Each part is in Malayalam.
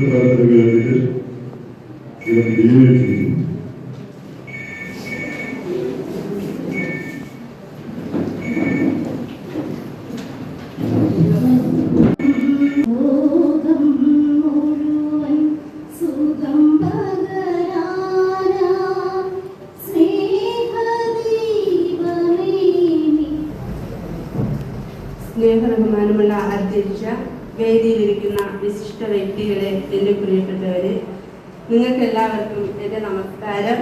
പ്രാർത്ഥന വേദിയിലിരിക്കുന്ന വിശിഷ്ട വ്യക്തികളെ എന്റെ പ്രിയപ്പെട്ടവരെ നിങ്ങൾക്കെല്ലാവർക്കും എന്റെ നമസ്കാരം.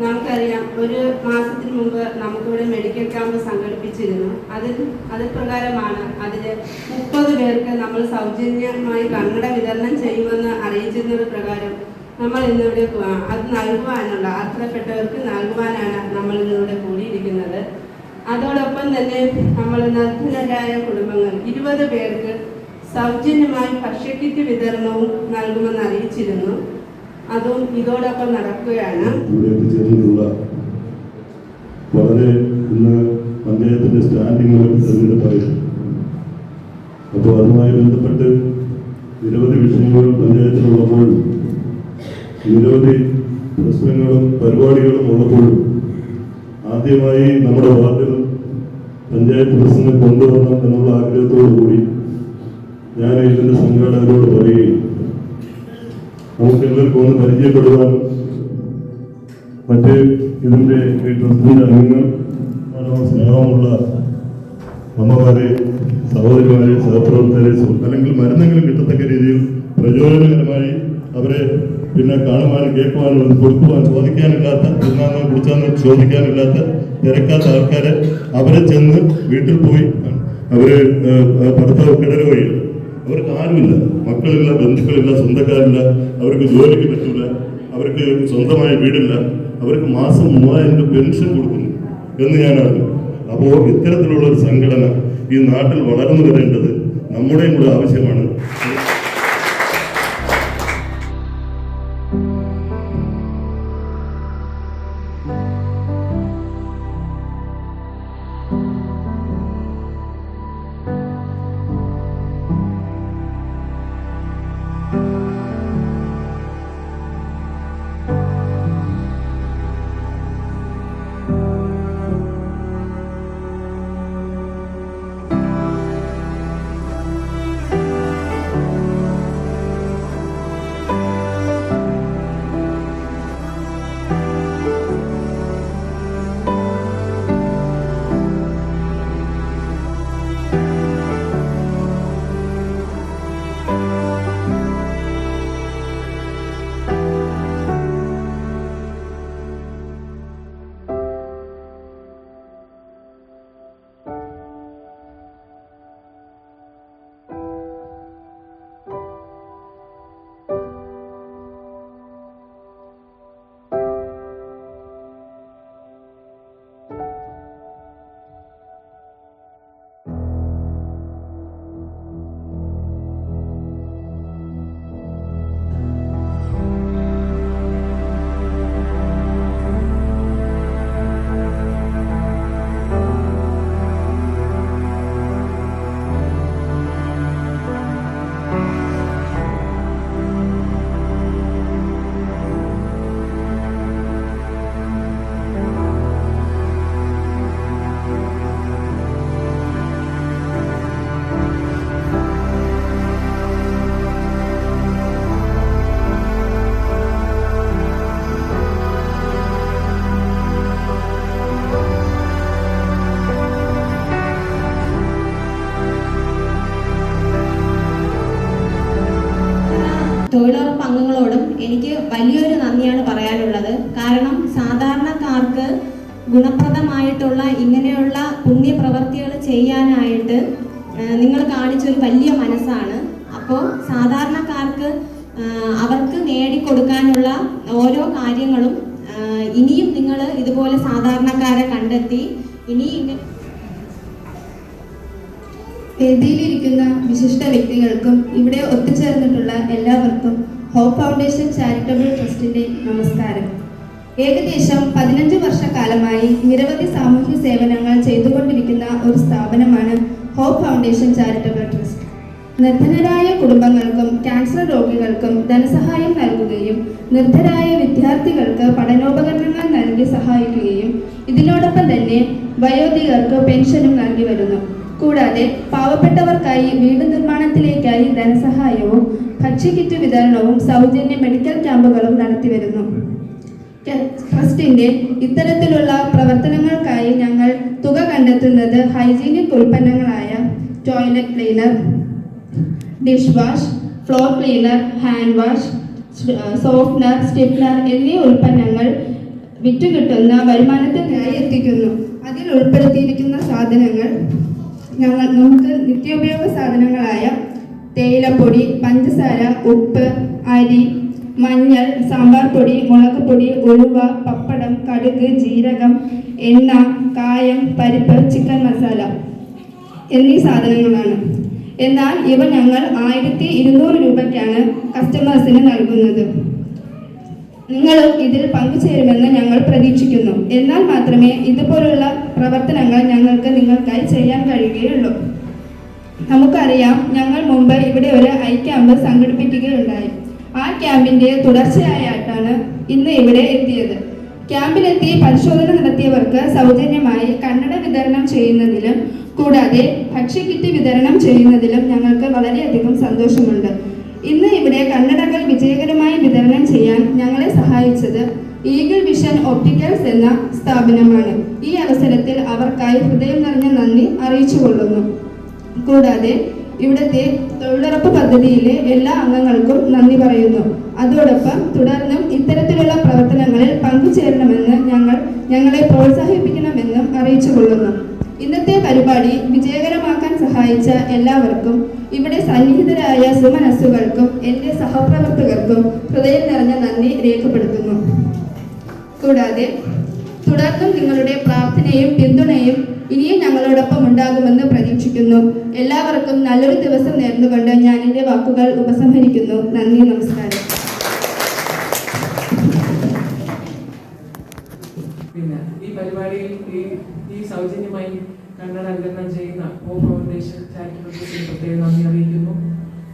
നമുക്കറിയാം ഒരു മാസത്തിന് മുമ്പ് നമുക്കിവിടെ മെഡിക്കൽ ക്യാമ്പ് സംഘടിപ്പിച്ചിരുന്നു. അതിൽ അത് പ്രകാരമാണ് അതിൽ മുപ്പത് പേർക്ക് നമ്മൾ സൗജന്യമായി കണ്ണട വിതരണം ചെയ്യുമെന്ന് അറിയിച്ചിരുന്നത് പ്രകാരം നമ്മൾ ഇന്നിവിടെ അത് നൽകുവാനുള്ള അർഹതപ്പെട്ടവർക്ക് നൽകുവാനാണ് നമ്മൾ ഇന്നിവിടെ കൂടിയിരിക്കുന്നത്. അതോടൊപ്പം തന്നെ നമ്മൾ നിർധനരായ കുടുംബങ്ങൾ ഇരുപത് പേർക്ക് സൗജന്യമായി ഭക്ഷ്യക്കിറ്റ് വിതരണവും നൽകുമെന്ന് അറിയിച്ചിരുന്നു. അതും ഇതോടൊപ്പം നടക്കുകയാണ്. വളരെ ഇന്ന് പഞ്ചായത്തിന്റെ സ്റ്റാൻഡിംഗ് തെരഞ്ഞെടുപ്പായിരുന്നു അപ്പോൾ അതുമായി ബന്ധപ്പെട്ട് നിരവധി വിഷയങ്ങൾ പഞ്ചായത്തിലുള്ളപ്പോൾ നിരവധി പ്രശ്നങ്ങളും പരിപാടികളും ഉള്ളപ്പോഴും ആദ്യമായി നമ്മുടെ വാർഡിൽ പഞ്ചായത്ത് പ്രസിഡന്റ് കൊണ്ടുവരണം എന്നുള്ള ആഗ്രഹത്തോടു കൂടി ഞാൻ ഇതിന്റെ സംഘാടകരോട് പറയുകയും നമുക്ക് എല്ലാവർക്കും ഒന്ന് പരിചയപ്പെടുവാൻ മറ്റ് ഇതിന്റെ ഈ ട്രസ്റ്റിന്റെ അംഗങ്ങൾ സ്നേഹമുള്ള അമ്മമാരെ സഹോദരിമാരെ സഹപ്രവർത്തകരെ അല്ലെങ്കിൽ മരുന്നെങ്കിലും കിട്ടത്തക്ക രീതിയിൽ പ്രചോദനകരമായി അവരെ പിന്നെ കാണുവാനും കേൾക്കുവാനും കൊടുക്കുവാനും ചോദിക്കാനില്ലാത്ത കുടിച്ചാന്നോ ചോദിക്കാനില്ലാത്ത തിരക്കാത്ത ആൾക്കാരെ അവരെ ചെന്ന് വീട്ടിൽ പോയി അവർ ഭർത്താവ് വഴി. അവർക്ക് ആരുമില്ല. മക്കളില്ല ബന്ധുക്കളില്ല സ്വന്തക്കാരില്ല. അവർക്ക് ജോലിക്ക് പറ്റില്ല അവർക്ക് സ്വന്തമായ വീടില്ല. അവർക്ക് മാസം മൂവായിരം രൂപ പെൻഷൻ കൊടുക്കുന്നു എന്ന് ഞാൻ അറിഞ്ഞു. അപ്പോൾ ഇത്തരത്തിലുള്ള ഒരു സംഘടന ഈ നാട്ടിൽ വളർന്നു വരേണ്ടത് നമ്മുടെയും കൂടെ ആവശ്യമാണ്. വലിയൊരു നന്ദിയാണ് പറയാനുള്ളത്. കാരണം സാധാരണക്കാർക്ക് ഗുണപ്രദമായിട്ടുള്ള ഇങ്ങനെയുള്ള പുണ്യപ്രവർത്തികൾ ചെയ്യാനായിട്ട് നിങ്ങൾ കാണിച്ച ഒരു വലിയ മനസ്സാണ്. അപ്പോൾ സാധാരണക്കാർക്ക് അവർക്ക് നേടിക്കൊടുക്കാനുള്ള ഓരോ കാര്യങ്ങളും ഇനിയും നിങ്ങൾ ഇതുപോലെ സാധാരണക്കാരെ കണ്ടെത്തി ഇനി വേദിയിലിരിക്കുന്ന വിശിഷ്ട വ്യക്തികൾക്കും ഇവിടെ ഒത്തുചേർന്നിട്ടുള്ള എല്ലാവർക്കും ഹോപ്പ് ഫൗണ്ടേഷൻ ചാരിറ്റബിൾ ട്രസ്റ്റിന്റെ നമസ്കാരം. ഏകദേശം പതിനഞ്ച് വർഷക്കാലമായി നിരവധി സാമൂഹ്യ സേവനങ്ങൾ ചെയ്തുകൊണ്ടിരിക്കുന്ന ഒരു സ്ഥാപനമാണ് ഹോപ്പ് ഫൗണ്ടേഷൻ ചാരിറ്റബിൾ ട്രസ്റ്റ്. നിർധനരായ കുടുംബങ്ങൾക്കും ക്യാൻസർ രോഗികൾക്കും ധനസഹായം നൽകുകയും നിർദ്ധരായ വിദ്യാർത്ഥികൾക്ക് പഠനോപകരണങ്ങൾ നൽകി സഹായിക്കുകയും ഇതിനോടൊപ്പം തന്നെ വയോധികർക്ക് പെൻഷനും നൽകി വരുന്നു. കൂടാതെ പാവപ്പെട്ടവർക്കായി വീട് നിർമ്മാണത്തിലേക്കായി ധനസഹായവും ഭക്ഷ്യക്കിറ്റ് വിതരണവും സൗജന്യ മെഡിക്കൽ ക്യാമ്പുകളും നടത്തിവരുന്നു. ട്രസ്റ്റിന്റെ ഇത്തരത്തിലുള്ള പ്രവർത്തനങ്ങൾക്കായി ഞങ്ങൾ തുക കണ്ടെത്തുന്നത് hygienic ഉൽപ്പന്നങ്ങളായ toilet cleaner dish wash floor cleaner hand wash softener stiffener എന്നീ ഉൽപ്പന്നങ്ങൾ വിറ്റുകിട്ടുന്ന വരുമാനത്തിനായി എത്തിക്കുന്നു. അതിൽ ഉൾപ്പെടുത്തിയിരിക്കുന്ന സാധനങ്ങൾ ഞങ്ങൾ നമുക്ക് നിത്യോപയോഗ സാധനങ്ങളായ തേയിലപ്പൊടി പഞ്ചസാര ഉപ്പ് അരി മഞ്ഞൾ സാമ്പാർ പൊടി മുളക് പൊടി ഉലുവ പപ്പടം കടുക് ജീരകം എണ്ണ കായം പരിപ്പ് ചിക്കൻ മസാല എന്നീ സാധനങ്ങളാണ്. എന്നാൽ ഇവ ഞങ്ങൾ ആയിരത്തി ഇരുന്നൂറ് രൂപയ്ക്കാണ് കസ്റ്റമേഴ്സിന് നൽകുന്നത്. നിങ്ങളും ഇതിൽ പങ്കുചേരുമെന്ന് ഞങ്ങൾ പ്രതീക്ഷിക്കുന്നു. എന്നാൽ മാത്രമേ ഇതുപോലുള്ള പ്രവർത്തനങ്ങൾ ഞങ്ങൾക്ക് നിങ്ങൾക്കായി ചെയ്യാൻ കഴിയുകയുള്ളൂ. നമുക്കറിയാം ഞങ്ങൾ മുമ്പ് ഇവിടെ ഒരു ഐ ക്യാമ്പ് സംഘടിപ്പിക്കുകയുണ്ടായി. ആ ക്യാമ്പിന്റെ തുടർച്ചയായിട്ടാണ് ഇന്ന് ഇവിടെ എത്തിയത്. ക്യാമ്പിലെത്തി പരിശോധന നടത്തിയവർക്ക് സൗജന്യമായി കണ്ണട വിതരണം ചെയ്യുന്നതിലും കൂടാതെ ഭക്ഷ്യക്കിറ്റ് വിതരണം ചെയ്യുന്നതിലും ഞങ്ങൾക്ക് വളരെയധികം സന്തോഷമുണ്ട്. ഇന്ന് ഇവിടെ കണ്ണടകൾ വിജയകരമായി വിതരണം ചെയ്യാൻ ഞങ്ങളെ സഹായിച്ചത് ഈഗിൾ വിഷൻ ഒപ്റ്റിക്കൽസ് എന്ന സ്ഥാപനമാണ്. ഈ അവസരത്തിൽ അവർക്കായി ഹൃദയം നിറഞ്ഞ നന്ദി അറിയിച്ചുകൊള്ളുന്നു. കൂടാതെ ഇവിടുത്തെ തൊഴിലുറപ്പ് പദ്ധതിയിലെ എല്ലാ അംഗങ്ങൾക്കും നന്ദി പറയുന്നു. അതോടൊപ്പം തുടർന്നും ഇത്തരത്തിലുള്ള പ്രവർത്തനങ്ങളിൽ പങ്കുചേരണമെന്ന് ഞങ്ങൾ ഞങ്ങളെ പ്രോത്സാഹിപ്പിക്കണമെന്നും അറിയിച്ചു കൊള്ളുന്നു. ഇന്നത്തെ പരിപാടി വിജയകരമാക്കാൻ സഹായിച്ച എല്ലാവർക്കും ഇവിടെ സന്നിഹിതരായ സുമനസ്സുകൾക്കും എന്റെ സഹപ്രവർത്തകർക്കും ഹൃദയം നിറഞ്ഞ നന്ദി രേഖപ്പെടുത്തുന്നു. കൂടാതെ തുടർന്നും നിങ്ങളുടെ പ്രാർത്ഥനയും പിന്തുണയും ഇനിയും ഞങ്ങളോടൊപ്പം ഉണ്ടാകുമെന്ന് പ്രതീക്ഷിക്കുന്നു. എല്ലാവർക്കും നല്ലൊരു ദിവസം നേർന്നുകൊണ്ട് ഞാൻ എന്റെ വാക്കുകൾ ഉപസംഹരിക്കുന്നു. നന്ദി നമസ്കാരം. പിന്നെ ഈ പരിപാടിയിൽ ഈ ഈ സൗജന്യമായി കന്നഡ വിതരണം ചെയ്യുന്ന ഓ ഫൗണ്ടേഷൻ ചാരിറ്റബിൾ പ്രത്യേകം നന്ദി അറിയിക്കുന്നു.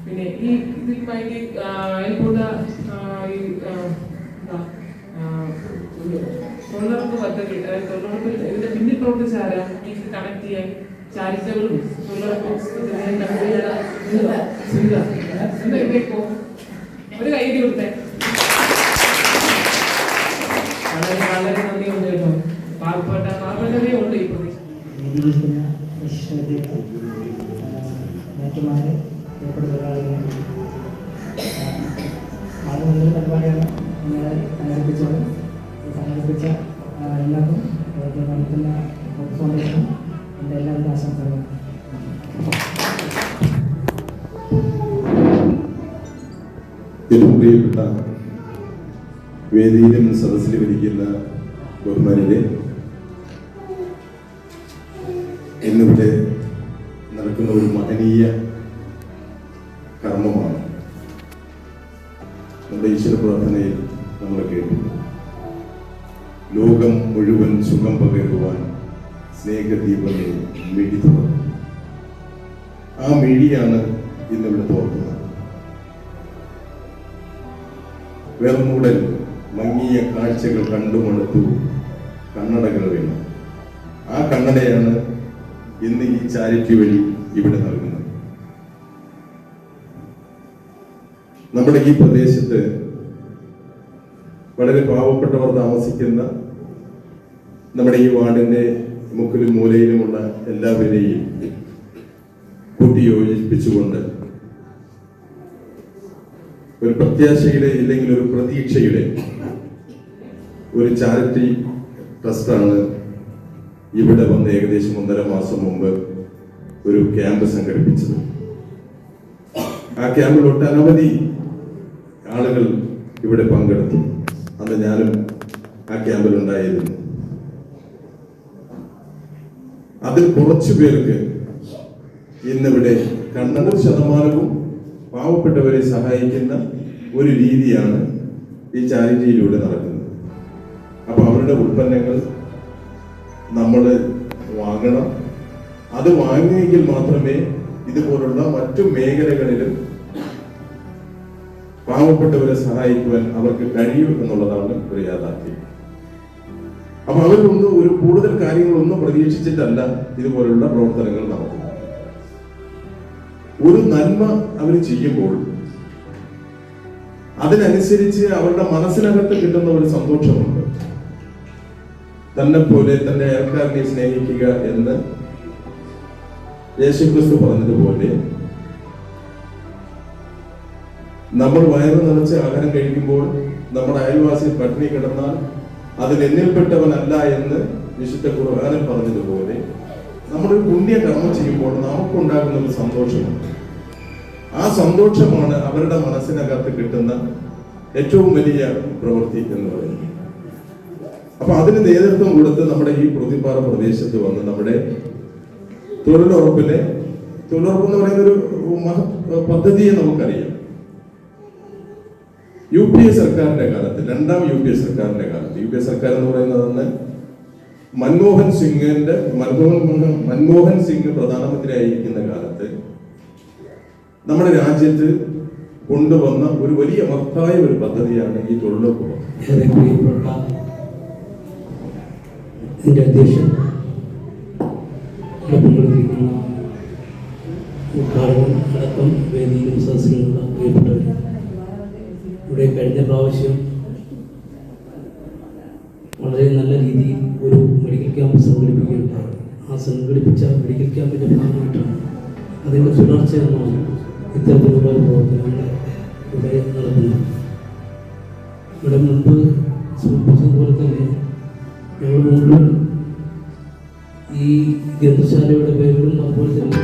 പിന്നെ ഈ ഇതിൽ വേണ്ടി അയൽക്കൂട്ട ഈ തൊഴിലുറപ്പ് പദ്ധതി തൊഴിലുറപ്പ് ഇതിന്റെ പിന്നിൽ പ്രവർത്തിച്ച ആരാ? ഈ കണക്ട് ചെയ്യാൻ ചാരിറ്റബിളും തൊഴിലുറപ്പും. എന്താ? ഒരു കൈ കൊടുത്തേ. വളരെ വളരെ നന്ദിയുണ്ട് കേട്ടോ. പാവപ്പെട്ട പാവപ്പെട്ടതേ ഉണ്ട് ഈ പ്രദേശം വിശിഷ്ടവിദ്യകൾ ഏറ്റവും പ്രിയപ്പെട്ട വേദിയിലും സദസ്സിലും ഇരിക്കുന്ന ബഹുമാനിലെ ഇന്നിവിടെ നടക്കുന്ന ഒരു മഹനീയ കർമ്മമാണ് നമ്മുടെ ഈശ്വര പ്രാർത്ഥനയിൽ നമ്മൾ കേട്ടു ലോകം മുഴുവൻ സുഖം പകരുവാൻ സ്നേഹദീപങ്ങൾ മിഴി തുറന്നു ആ മിഴിയാണ് ഇന്നിവിടെ തോർക്കുന്നത് വേർമൂടൽ മങ്ങിയ കാഴ്ചകൾ കണ്ടുമടുത്തു കണ്ണടകൾ വേണം. ആ കണ്ണടയാണ് ഇന്ന് ഈ ചാരിറ്റി വഴി ഇവിടെ നൽകുന്നത്. നമ്മുടെ ഈ പ്രദേശത്ത് വളരെ പാവപ്പെട്ടവർ താമസിക്കുന്ന നമ്മുടെ ഈ വാർഡിന്റെ മുക്കിലും മൂലയിലുമുള്ള എല്ലാവരെയും കൂട്ടിയോജിപ്പിച്ചുകൊണ്ട് ഒരു പ്രത്യാശയുടെ ഇല്ലെങ്കിൽ ഒരു പ്രതീക്ഷയുടെ ഒരു ചാരിറ്റി ട്രസ്റ്റാണ് ഇവിടെ വന്ന് ഏകദേശം ഒന്നര മാസം മുമ്പ് ഒരു ക്യാമ്പ് സംഘടിപ്പിച്ചത്. ആ ക്യാമ്പിൽ ഒട്ടനവധി ആളുകൾ ഇവിടെ പങ്കെടുത്തു. അന്ന് ഞാനും ആ ക്യാമ്പിൽ ഉണ്ടായിരുന്നു. അതിൽ കുറച്ചു പേർക്ക് ഇന്നിവിടെ കണ്ണൂർ ശതമാനവും പാവപ്പെട്ടവരെ സഹായിക്കുന്ന ഒരു രീതിയാണ് ഈ ചാരിറ്റിയിലൂടെ നടക്കുന്നത്. അപ്പോൾ അവരുടെ ഉൽപ്പന്നങ്ങൾ നമ്മൾ വാങ്ങണം. അത് വാങ്ങിയെങ്കിൽ മാത്രമേ ഇതുപോലുള്ള മറ്റു മേഖലകളിലും പാവപ്പെട്ടവരെ സഹായിക്കുവാൻ അവർക്ക് കഴിയൂ എന്നുള്ളതാണ് ഒരു യാഥാർത്ഥ്യം. അപ്പൊ അവരൊന്നും ഒരു കൂടുതൽ കാര്യങ്ങളൊന്നും പ്രതീക്ഷിച്ചിട്ടല്ല ഇതുപോലുള്ള പ്രവർത്തനങ്ങൾ നടത്തുന്നത്. ഒരു നന്മ അവർ ചെയ്യുമ്പോൾ അതിനനുസരിച്ച് അവരുടെ മനസ്സിനകത്ത് കിട്ടുന്ന ഒരു സന്തോഷമുണ്ട്. തന്നെ പോലെ തന്റെ അയൽക്കാരനെ സ്നേഹിക്കുക എന്ന് യേശുക്രിസ്തു പറഞ്ഞതുപോലെ നമ്മൾ വയറ് നിറച്ച് ആഹാരം കഴിക്കുമ്പോൾ നമ്മുടെ അയൽവാസി പട്ടിണി കിടന്നാൽ അതിൽ എന്നിൽപ്പെട്ടവനല്ല എന്ന് വിശുദ്ധ ഖുർആാനിൽ പറഞ്ഞതുപോലെ നമ്മളൊരു പുണ്യ കർമ്മം ചെയ്യുമ്പോൾ നമുക്കുണ്ടാകുന്ന ഒരു സന്തോഷമുണ്ട്. ആ സന്തോഷമാണ് അവരുടെ മനസ്സിനകത്ത് കിട്ടുന്ന ഏറ്റവും വലിയ പ്രവൃത്തി എന്ന് പറയുന്നത്. അപ്പൊ അതിന് നേതൃത്വം കൊടുത്ത് നമ്മുടെ ഈ പ്രതിപാറ പ്രദേശത്ത് വന്ന് നമ്മുടെ തൊഴിലുറപ്പിലെ തൊഴിലുറപ്പ് എന്ന് പറയുന്ന ഒരു പദ്ധതിയെ നമുക്കറിയാം. യു പി എ സർക്കാരിന്റെ കാലത്ത് രണ്ടാം യു പി എ സർക്കാരിന്റെ കാലത്ത് യു പി എ സർക്കാർ എന്ന് പറയുന്നത് അന്ന് മൻമോഹൻ സിംഗിന്റെ മൻമോഹൻ മൻമോഹൻ സിംഗ് പ്രധാനമന്ത്രി ആയിരിക്കുന്ന കാലത്ത് നമ്മുടെ രാജ്യത്ത് കൊണ്ടുവന്ന ഒരു വലിയ മഹത്തായ ഒരു പദ്ധതിയാണ് ഈ തൊഴിലുറപ്പ് അടക്കം ഇവിടെ കഴിഞ്ഞ പ്രാവശ്യം വളരെ നല്ല രീതിയിൽ ഒരു മെഡിക്കൽ ക്യാമ്പ് സംഘടിപ്പിക്കുകയുണ്ടായി. ആ സംഘടിപ്പിച്ച മെഡിക്കൽ ക്യാമ്പിന്റെ ഭാഗമായിട്ടാണ് അതിന്റെ തുടർച്ച എന്നാണ് ഇത്തരത്തിലുള്ള പ്രവർത്തനങ്ങൾ ഇവിടെ നടക്കുന്നത് ഇവിടെ മുൻപ് സൂചിപ്പിച്ചതുപോലെ തന്നെ ഞങ്ങൾ മുൻപ് ഈ ഗ്രന്ഥശാലയുടെ പേരിലും അതുപോലെ തന്നെ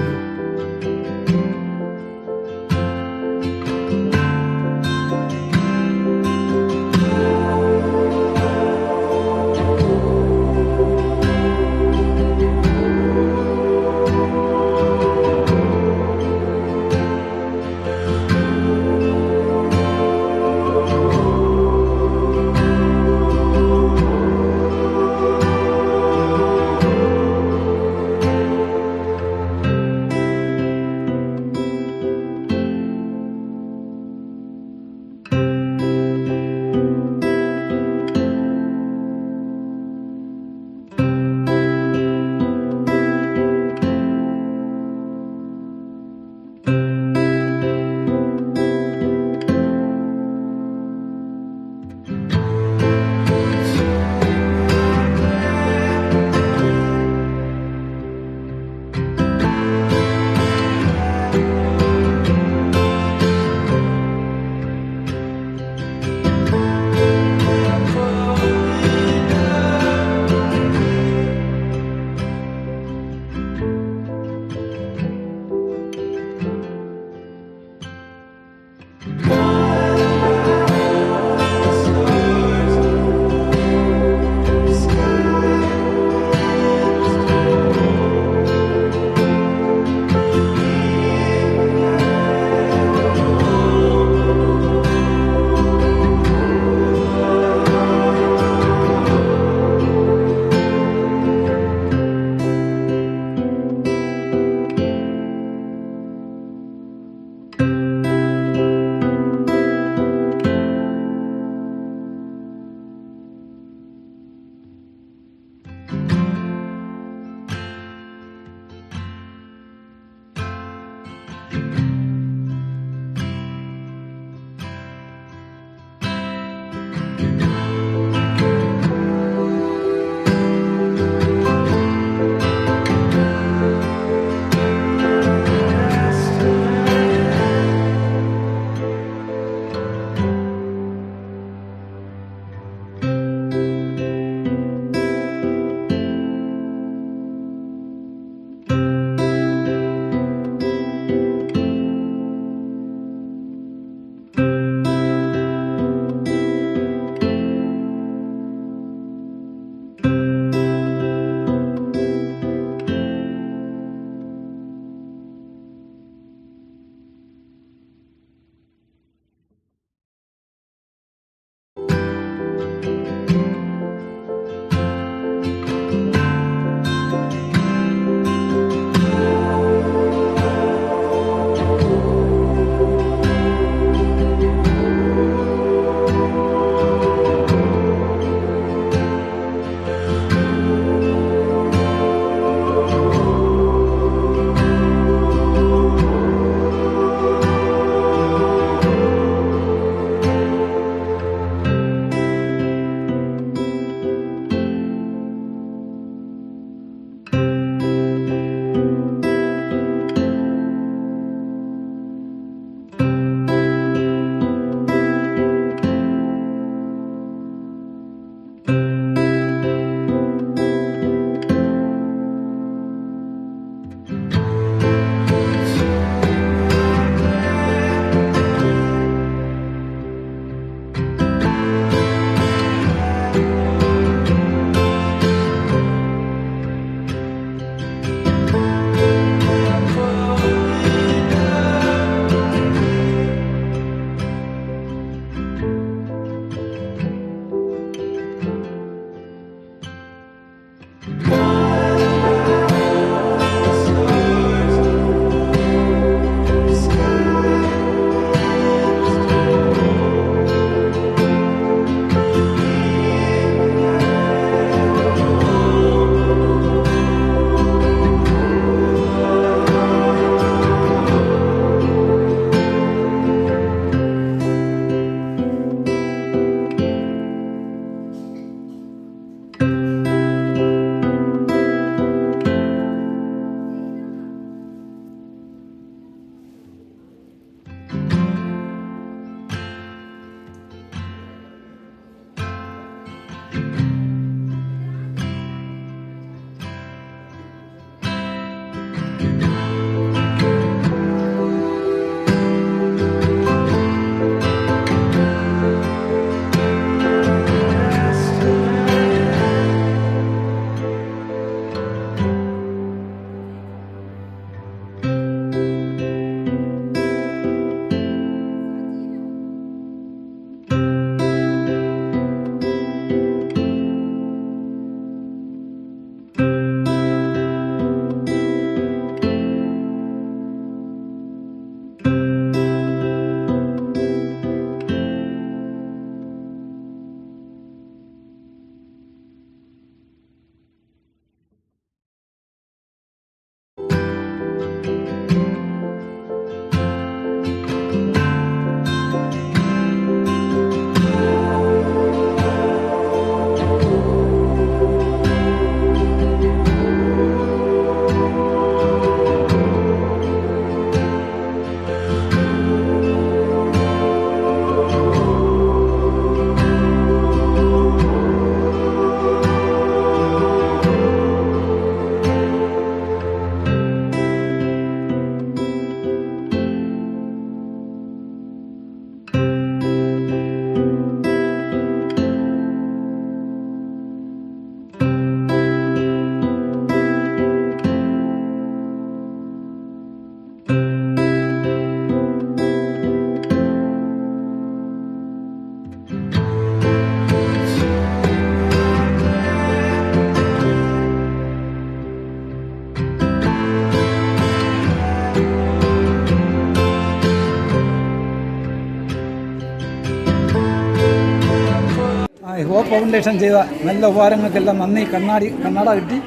ഫൗണ്ടേഷൻ ചെയ്ത നല്ല ഉപകാരങ്ങൾക്കെല്ലാം നന്ദി. കണ്ണാടി കണ്ണാട കിട്ടി.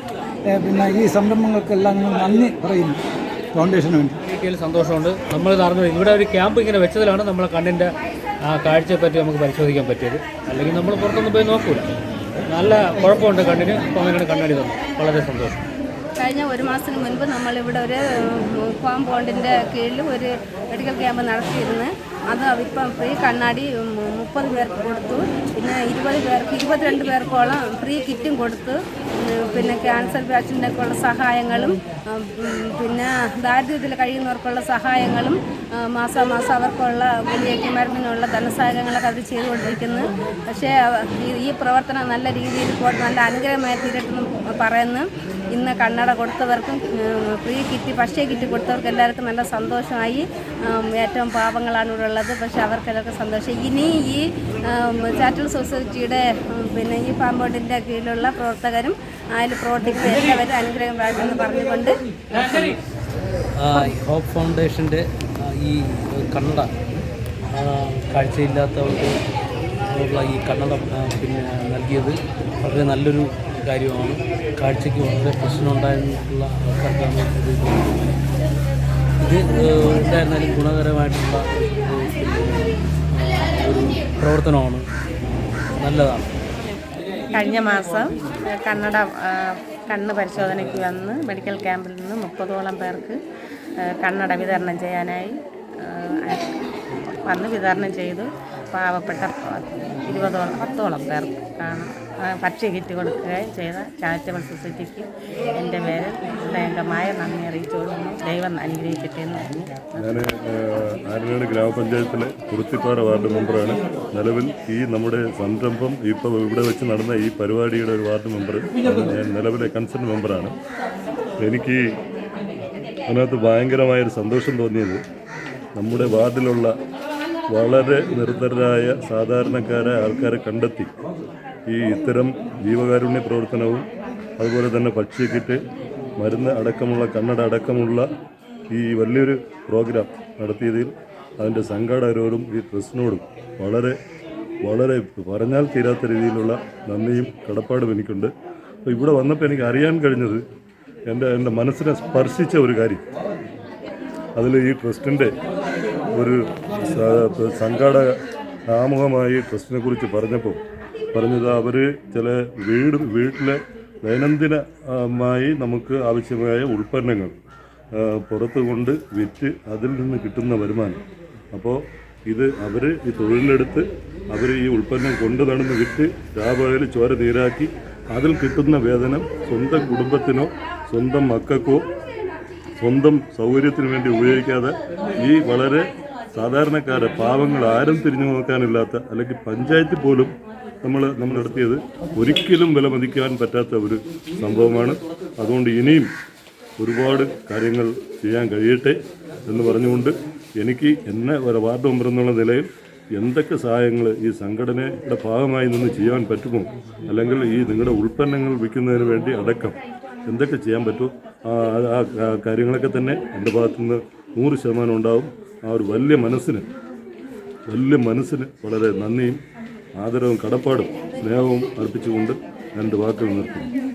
പിന്നെ ഈ സംരംഭങ്ങൾക്കെല്ലാം ഞങ്ങൾ നന്ദി പറയുന്നു. ഫൗണ്ടേഷന് വേണ്ടി. കിട്ടിയതിൽ സന്തോഷമുണ്ട്. നമ്മൾ നടന്നു ഇവിടെ ഒരു ക്യാമ്പ് ഇങ്ങനെ വെച്ചതിലാണ് നമ്മളെ കണ്ണിന്റെ ആ കാഴ്ചയെ പറ്റി നമുക്ക് പരിശോധിക്കാൻ പറ്റിയത്. അല്ലെങ്കിൽ നമ്മൾ പുറത്തൊന്നും പോയി നോക്കൂല. നല്ല കുഴപ്പമുണ്ട് കണ്ണിന്. ഇപ്പോൾ അങ്ങനെയാണ് കണ്ണാടി തന്നു വളരെ സന്തോഷം. കഴിഞ്ഞ ഒരു മാസത്തിന് മുൻപ് നമ്മളിവിടെ ഒരു ഫാം ബോണ്ടിന്റെ കീഴിൽ ഒരു മെഡിക്കൽ ക്യാമ്പ് നടത്തിയിരുന്നു. അത് ഇപ്പം ഫ്രീ കണ്ണാടി മുപ്പത് പേർക്ക് കൊടുത്തു. പിന്നെ ഇരുപത് പേർക്ക് ഇരുപത്തിരണ്ട് പേർക്കോളം ഫ്രീ കിറ്റും കൊടുത്തു. പിന്നെ ക്യാൻസർ പേഷ്യന്റൊക്കെ ഉള്ള സഹായങ്ങളും പിന്നെ ദാരിദ്ര്യത്തിൽ കഴിയുന്നവർക്കുള്ള സഹായങ്ങളും മാസം മാസാമാസം അവർക്കുള്ള വലിയ മരുന്നിനുള്ള ധനസഹായങ്ങളൊക്കെ അവർ ചെയ്തുകൊണ്ടിരിക്കുന്നു. പക്ഷേ ഈ- പ്രവർത്തനം നല്ല രീതിയിൽ പോയിട്ട് നല്ല അനുഗ്രഹമായി തീരട്ടെന്ന് പറയുന്നു. ഇന്ന് കണ്ണട കൊടുത്തവർക്കും ഫ്രീ കിറ്റ് ഭക്ഷ്യ കിറ്റ് കൊടുത്തവർക്ക് എല്ലാവർക്കും നല്ല സന്തോഷമായി ഏറ്റവും പാവങ്ങളാണ് ഇവിടെ ഉള്ളത്. പക്ഷേ അവർക്കെല്ലാവർക്കും സന്തോഷം. ഇനി ഈ ചാറ്റൽ സൊസൈറ്റിയുടെ പിന്നെ ഈ പാമ്പോട്ടിന്റെ കീഴിലുള്ള പ്രവർത്തകരും അതിൽ പ്രവർത്തിക്കുന്ന എല്ലാവരും അനുഗ്രഹം പ്രാർത്ഥന പറഞ്ഞുകൊണ്ട് ഹോപ്പ് ഫൗണ്ടേഷന്റെ ഈ കണ്ണട കാഴ്ചയില്ലാത്തവർക്ക് ഈ കണ്ണട പിന്നെ നൽകിയത് വളരെ നല്ലൊരു കാര്യമാണ് കാഴ്ചയ്ക്ക് വളരെ പ്രശ്നമുണ്ടായിട്ടുള്ള ആൾക്കാർക്കാണ് ഇത്. ഇത് ഉണ്ടായിരുന്നാലും ഗുണകരമായിട്ടുള്ള ഒരു പ്രവർത്തനമാണ് നല്ലതാണ് കഴിഞ്ഞ മാസം കന്നഡ കണ്ണ് പരിശോധനയ്ക്ക് വന്ന് മെഡിക്കൽ ക്യാമ്പിൽ നിന്ന് മുപ്പതോളം പേർക്ക് കണ്ണട വിതരണം ചെയ്യാനായി വന്ന് വിതരണം ചെയ്തു. പാവപ്പെട്ട ഇരുപതോളം പത്തോളം പേർക്കാണ് ഭക്ഷ്യ കിറ്റ് കൊടുക്കുകയും ചെയ്ത ചാരിറ്റബിൾ സൊസൈറ്റിക്ക് എന്റെ പേരിൽ ഹൃദയംഗമായ നന്ദി അറിയിച്ചുകൊള്ളുന്നു. ദൈവം അനുഗ്രഹിക്കട്ടെ എന്ന് പറഞ്ഞു. ഞാൻ ആര്യനാട് ഗ്രാമപഞ്ചായത്തിലെ കുറുത്തിപ്പാറ വാർഡ് മെമ്പറാണ്. നിലവിൽ ഈ നമ്മുടെ സംരംഭം ഇപ്പോൾ ഇവിടെ വെച്ച് നടന്ന ഈ പരിപാടിയുടെ ഒരു വാർഡ് മെമ്പർ ഞാൻ നിലവിലെ കൺസേൺ മെമ്പറാണ്. എനിക്ക് അതിനകത്ത് ഭയങ്കരമായൊരു സന്തോഷം തോന്നിയത് നമ്മുടെ വാർഡിലുള്ള വളരെ നിർദ്ധരായ സാധാരണക്കാരായ ആൾക്കാരെ കണ്ടെത്തി. ഈ ഇത്തരം ജീവകാരുണ്യ പ്രവർത്തനവും അതുപോലെ തന്നെ പക്ഷിക്കിട്ട് മരുന്ന് അടക്കമുള്ള കണ്ണട അടക്കമുള്ള ഈ വലിയൊരു പ്രോഗ്രാം നടത്തിയതിൽ അതിന്റെ സംഘാടകരോടും ഈ ട്രസ്റ്റിനോടും വളരെ വളരെ പറഞ്ഞാൽ തീരാത്ത രീതിയിലുള്ള നന്ദിയും കടപ്പാടും എനിക്കുണ്ട്. അപ്പോൾ ഇവിടെ വന്നപ്പോൾ എനിക്ക് അറിയാൻ കഴിഞ്ഞത് എന്റെ എന്റെ മനസ്സിനെ സ്പർശിച്ച ഒരു കാര്യം. അതിൽ ഈ ട്രസ്റ്റിന്റെ ഒരു സംഘാടക ആമുഖമായി ട്രസ്റ്റിനെ കുറിച്ച് പറഞ്ഞപ്പോൾ പറഞ്ഞത് അവർ ചില വീട് വീട്ടിലെ ദൈനംദിനമായി നമുക്ക് ആവശ്യമായ ഉൽപ്പന്നങ്ങൾ പുറത്ത് കൊണ്ട് വിറ്റ് അതിൽ നിന്ന് കിട്ടുന്ന വരുമാനം. അപ്പോൾ ഇത് അവർ ഈ തൊഴിലെടുത്ത് അവർ ഈ ഉൽപ്പന്നം കൊണ്ടു നടന്ന് വിറ്റ് രാപകൽ ചോര നീരാക്കി അതിൽ കിട്ടുന്ന വേതനം സ്വന്തം കുടുംബത്തിനോ സ്വന്തം മക്കൾക്കോ സ്വന്തം സൗകര്യത്തിന് വേണ്ടി ഉപയോഗിക്കാതെ ഈ വളരെ സാധാരണക്കാരെ പാവങ്ങൾ ആരും തിരിഞ്ഞു നോക്കാനില്ലാത്ത അല്ലെങ്കിൽ പഞ്ചായത്ത് പോലും നമ്മൾ നമ്മൾ നടത്തിയത് ഒരിക്കലും വിലമതിക്കാൻ പറ്റാത്ത ഒരു സംഭവമാണ്. അതുകൊണ്ട് ഇനിയും ഒരുപാട് കാര്യങ്ങൾ ചെയ്യാൻ കഴിയട്ടെ എന്ന് പറഞ്ഞുകൊണ്ട് എനിക്ക് എന്നെ ഒരു വാർഡ് മെമ്പർ എന്നുള്ള നിലയിൽ എന്തൊക്കെ സഹായങ്ങൾ ഈ സംഘടനയുടെ ഭാഗമായി നിന്ന് ചെയ്യാൻ പറ്റുമോ അല്ലെങ്കിൽ ഈ നിങ്ങളുടെ ഉൽപ്പന്നങ്ങൾ വിൽക്കുന്നതിന് വേണ്ടി അടക്കം എന്തൊക്കെ ചെയ്യാൻ പറ്റുമോ? ആ കാര്യങ്ങളൊക്കെ തന്നെ എന്റെ ഭാഗത്തുനിന്ന് നൂറ് ശതമാനം ഉണ്ടാവും. ആ ഒരു വലിയ മനസ്സിന് വലിയ മനസ്സിന് വളരെ നന്ദിയും ആദരവും കടപ്പാടും സ്നേഹവും അർപ്പിച്ചുകൊണ്ട് എന്റെ വാക്കുകൾ നിർത്തുന്നു.